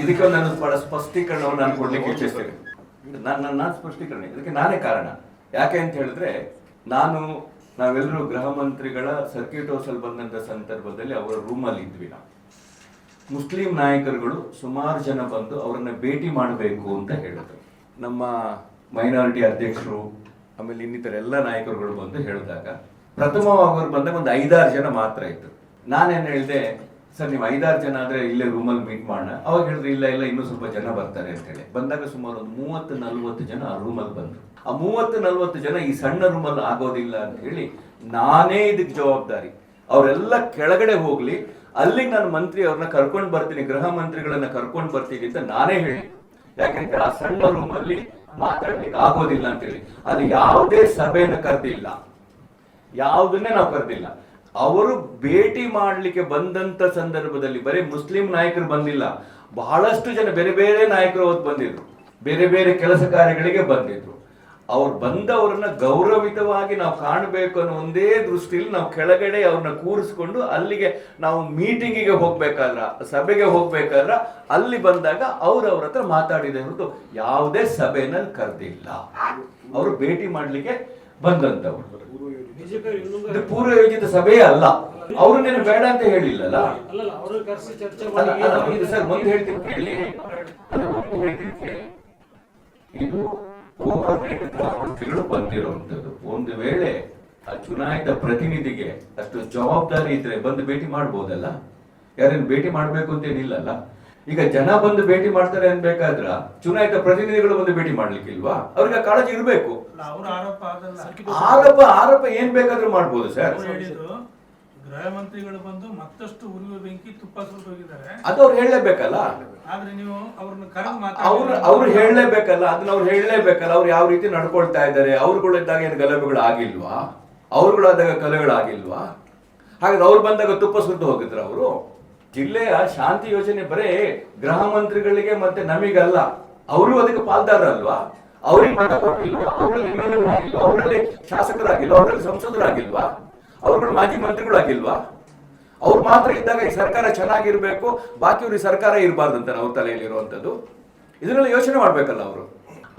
ಇದಕ್ಕೆ ನಾನು ಬಹಳ ಸ್ಪಷ್ಟೀಕರಣವನ್ನು ನಾನು ಕೊಡ್ಲಿಕ್ಕೆ ಇಚ್ಛಿಸ್ತೇನೆ. ನಾನು ನನ್ನ ಸ್ಪಷ್ಟೀಕರಣ. ಇದಕ್ಕೆ ನಾನೇ ಕಾರಣ. ಯಾಕೆ ಅಂತ ಹೇಳಿದ್ರೆ ನಾನು ನಾವೆಲ್ಲರೂ ಗೃಹ ಮಂತ್ರಿಗಳ ಸರ್ಕ್ಯೂಟ್ ಹೌಸಲ್ಲಿ ಬಂದಂತ ಸಂದರ್ಭದಲ್ಲಿ ಅವರ ರೂಮಲ್ಲಿ ಇದ್ವಿ ನಾವು. ಮುಸ್ಲಿಂ ನಾಯಕರುಗಳು ಸುಮಾರು ಜನ ಬಂದು ಅವರನ್ನ ಭೇಟಿ ಮಾಡಬೇಕು ಅಂತ ಹೇಳಿದ್ರು. ನಮ್ಮ ಮೈನಾರಿಟಿ ಅಧ್ಯಕ್ಷರು ಆಮೇಲೆ ಇನ್ನಿತರ ಎಲ್ಲ ನಾಯಕರುಗಳು ಬಂದು ಹೇಳಿದಾಗ ಪ್ರಥಮವಾಗಿ ಅವ್ರು ಬಂದಾಗ ಒಂದು ಐದಾರು ಜನ ಮಾತ್ರ ಇತ್ತು ನಾನೇನು ಹೇಳಿದೆ ಸರ್, ನೀವು ಐದಾರು ಜನ ಆದ್ರೆ ಇಲ್ಲೇ ರೂಮಲ್ಲಿ ಮೀಟ್ ಮಾಡೋಣ. ಅವಾಗ ಹೇಳಿದ್ರೆ, ಇಲ್ಲ ಇಲ್ಲ, ಇನ್ನೂ ಸ್ವಲ್ಪ ಜನ ಬರ್ತಾರೆ ಅಂತ ಹೇಳಿ ಬಂದಾಗ ಸುಮಾರು ಒಂದು ಮೂವತ್ತು, ನಲ್ವತ್ತು ಜನ ಆ ರೂಮಲ್ಲಿ ಬಂದ್ರು. ಆ ಮೂವತ್ತು, ನಲ್ವತ್ತು ಜನ ಈ ಸಣ್ಣ ರೂಮಲ್ಲಿ ಆಗೋದಿಲ್ಲ ಅಂತ ಹೇಳಿ ನಾನೇ ಇದಕ್ಕೆ ಜವಾಬ್ದಾರಿ. ಅವರೆಲ್ಲ ಕೆಳಗಡೆ ಹೋಗ್ಲಿ ಅಲ್ಲಿಗೆ ನಾನು ಮಂತ್ರಿ ಅವ್ರನ್ನ ಕರ್ಕೊಂಡು ಬರ್ತೀನಿ, ಗೃಹ ಮಂತ್ರಿಗಳನ್ನ ಕರ್ಕೊಂಡು ಬರ್ತೀನಿ ಅಂತ ನಾನೇ ಹೇಳಿ. ಯಾಕಂದ್ರೆ ಆ ಸಣ್ಣ ರೂಮಲ್ಲಿ ಮಾತಾಡ್ಲಿಕ್ಕೆ ಆಗೋದಿಲ್ಲ ಅಂತ ಹೇಳಿ ಅದು ಯಾವುದೇ ಸಭೆಯನ್ನು ಕರೆದಿಲ್ಲ. ಯಾವುದನ್ನೇ ನಾವು ಕರೆದಿಲ್ಲ. ಅವರು ಭೇಟಿ ಮಾಡಲಿಕ್ಕೆ ಬಂದಂತ ಸಂದರ್ಭದಲ್ಲಿ ಬರೀ ಮುಸ್ಲಿಂ ನಾಯಕರು ಬಂದಿಲ್ಲ, ಬಹಳಷ್ಟು ಜನ ಬೇರೆ ಬೇರೆ ನಾಯಕರು ಅವತ್ತು ಬಂದಿದ್ರು, ಬೇರೆ ಬೇರೆ ಕೆಲಸ ಕಾರ್ಯಗಳಿಗೆ ಬಂದಿದ್ರು. ಅವ್ರು ಬಂದವರನ್ನ ಗೌರವಿತವಾಗಿ ನಾವು ಕಾಣಬೇಕು ಅನ್ನೋ ಒಂದೇ ದೃಷ್ಟಿಯಲ್ಲಿ ನಾವು ಕೆಳಗಡೆ ಅವ್ರನ್ನ ಕೂರಿಸ್ಕೊಂಡು ಅಲ್ಲಿಗೆ ನಾವು ಮೀಟಿಂಗಿಗೆ ಹೋಗ್ಬೇಕಾದ್ರ, ಸಭೆಗೆ ಹೋಗ್ಬೇಕಾದ್ರ ಅಲ್ಲಿ ಬಂದಾಗ ಅವ್ರ ಅವ್ರ ಹತ್ರ ಮಾತಾಡಿದೆ ಹೊರತು ಯಾವುದೇ ಸಭೆನಲ್ಲಿ ಕರೆದಿಲ್ಲ. ಅವರು ಭೇಟಿ ಮಾಡ್ಲಿಕ್ಕೆ ಬಂದಂತವ್ರು. ಇದು ಪೂರ್ವಯೋಜಿತ ಸಭೆಯೇ ಅಲ್ಲ. ಅವರು ನೀನು ಬೇಡ ಅಂತ ಹೇಳಿಲ್ಲಲ್ಲ? ಸರ್ ಮುಂದೆ ಹೇಳ್ತೀನಿ ಇದು ಬಂದಿರುವಂತದ್ದು ಒಂದು ವೇಳೆ ಆ ಚುನಾಯಿತ ಪ್ರತಿನಿಧಿಗೆ ಅಷ್ಟು ಜವಾಬ್ದಾರಿ ಇದ್ರೆ ಬಂದು ಭೇಟಿ ಮಾಡ್ಬೋದಲ್ಲ? ಯಾರೇನು ಭೇಟಿ ಮಾಡ್ಬೇಕು ಅಂತೇನಿಲ್ಲಲ್ಲ ಈಗ ಜನ ಬಂದು ಭೇಟಿ ಮಾಡ್ತಾರೆ ಅನ್ಬೇಕಾದ್ರ ಚುನಾಯಿತ ಪ್ರತಿನಿಧಿಗಳು ಬಂದು ಭೇಟಿ ಮಾಡ್ಲಿಕ್ಕಿಲ್ವಾ? ಅವ್ರಿಗೆ ಆ ಕಾಳಜಿ ಇರಬೇಕು. ಅವ್ರ ಆರೋಪ ಆರೋಪ ಆರೋಪ ಏನ್ ಬೇಕಾದ್ರೂ ಮಾಡ್ಬೋದು ಸರ್. ಅವ್ರು ಹೇಳಿದ್ರು ಗೃಹ ಮಂತ್ರಿಗಳು ಬಂದು ಮತ್ತಷ್ಟು ಉರಿಯುವ ಬೆಂಕಿ ತುಪ್ಪ ಸುಟ್ಟು ಹೋಗಿದ್ದಾರೆ. ಅದು ಅವ್ರು ಹೇಳಲೇಬೇಕಲ್ಲ? ಆದ್ರೆ ನೀವು ಅವ್ರನ್ನ ಕರೆದು ಅವ್ರು ಅವ್ರು ಹೇಳಲೇಬೇಕಲ್ಲ? ಅದನ್ನ ಅವ್ರು ಹೇಳಲೇಬೇಕಲ್ಲ? ಅವ್ರು ಯಾವ ರೀತಿ ನಡ್ಕೊಳ್ತಾ ಇದ್ದಾರೆ? ಅವ್ರುಗಳಿದ್ದಾಗ ಏನು ಗಲಭೆಗಳು ಆಗಿಲ್ವಾ? ಅವ್ರುಗಳಾದಾಗ ಕಲೆಗಳಾಗಿಲ್ವಾ ಹಾಗಾದ್ರೆ ಅವ್ರು ಬಂದಾಗ ತುಪ್ಪ ಸುಟ್ಟು ಹೋಗಿದ್ರ ಅವರು? ಜಿಲ್ಲೆಯ ಶಾಂತಿ ಯೋಜನೆ ಬರೇ ಗೃಹ ಮಂತ್ರಿಗಳಿಗೆ ಮತ್ತೆ ನಮಗಲ್ಲ. ಅವರು ಅದಕ್ಕೆ ಪಾಲ್ದಾರ ಅಲ್ವಾ ಅವ್ರಿಗೆ ಮತ ಕೊಟ್ಟಿಲ್ವಾ? ಅವ್ರಲ್ಲಿ ಶಾಸಕರಾಗಿಲ್ವಾ? ಅವರಲ್ಲಿ ಸಂಸದರಾಗಿಲ್ವಾ? ಅವ್ರುಗಳು ಮಾಜಿ ಮಂತ್ರಿಗಳಾಗಿಲ್ವಾ? ಅವ್ರು ಮಾತ್ರ ಇದ್ದಾಗ ಈ ಸರ್ಕಾರ ಚೆನ್ನಾಗಿರ್ಬೇಕು, ಬಾಕಿ ಅವ್ರಿಗೆ ಸರ್ಕಾರ ಇರಬಾರ್ದು ಅಂತ ಅವ್ರ ತಲೆಯಲ್ಲಿ ಇರುವಂತದ್ದು ಇದನ್ನೆಲ್ಲ ಯೋಚನೆ ಮಾಡ್ಬೇಕಲ್ಲ ಅವರು.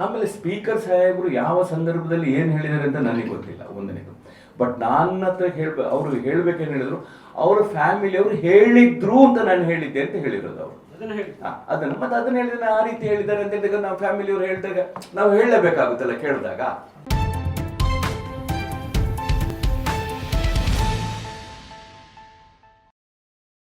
ಆಮೇಲೆ ಸ್ಪೀಕರ್ ಸಾಹೇಬರು ಯಾವ ಸಂದರ್ಭದಲ್ಲಿ ಏನ್ ಹೇಳಿದ್ದಾರೆ ಅಂತ ನನಗೆ ಗೊತ್ತಿಲ್ಲ. ಒಂದನೇದು. ಬಟ್ ನನ್ನ ಹತ್ರ ಹೇಳ್ಬೇಕು ಅವ್ರು ಹೇಳ್ಬೇಕೇನು ಹೇಳಿದ್ರು? ಅವರ ಫ್ಯಾಮಿಲಿ ಅವರು ಹೇಳಿದ್ರು ಅಂತ ನಾನು ಹೇಳಿದ್ದೆ ಅಂತ ಹೇಳಿರೋದು ಅವರು. ಅದನ್ನ ಮತ್ತೆ ಅದನ್ನ ಹೇಳಿದ್ರೆ ಆ ರೀತಿ ಹೇಳಿದ್ದಾರೆ ಅಂತ ಹೇಳಿದಾಗ ನಾವು ಫ್ಯಾಮಿಲಿ ಅವ್ರು ಹೇಳಿದಾಗ ನಾವು ಹೇಳಲೇಬೇಕಾಗುತ್ತಲ್ಲ ಕೇಳಿದಾಗ.